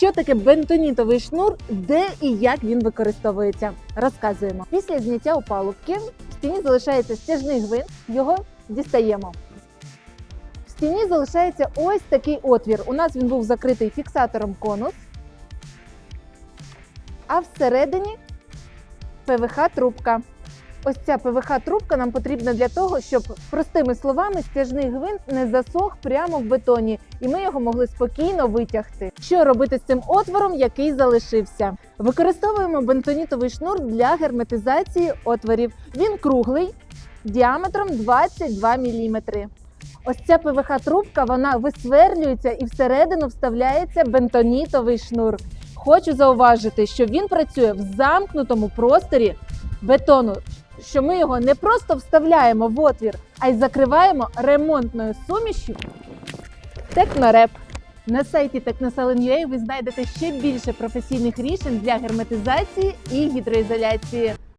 Що таке бентонітовий шнур, де і як він використовується? Розказуємо. Після зняття опалубки в стіні залишається стяжний гвинт, його дістаємо. В стіні залишається ось такий отвір. У нас він був закритий фіксатором конус, а всередині ПВХ-трубка. Ось ця ПВХ-трубка нам потрібна для того, щоб простими словами стяжний гвинт не засох прямо в бетоні, і ми його могли спокійно витягти. Що робити з цим отвором, який залишився? Використовуємо бентонітовий шнур для герметизації отворів. Він круглий, діаметром 22 мм. Ось ця ПВХ-трубка вона висверлюється і всередину вставляється бентонітовий шнур. Хочу зауважити, що він працює в замкнутому просторі бетону, що ми його не просто вставляємо в отвір, а й закриваємо ремонтною сумішю Технореп. На сайті Technosalon.ua ви знайдете ще більше професійних рішень для герметизації і гідроізоляції.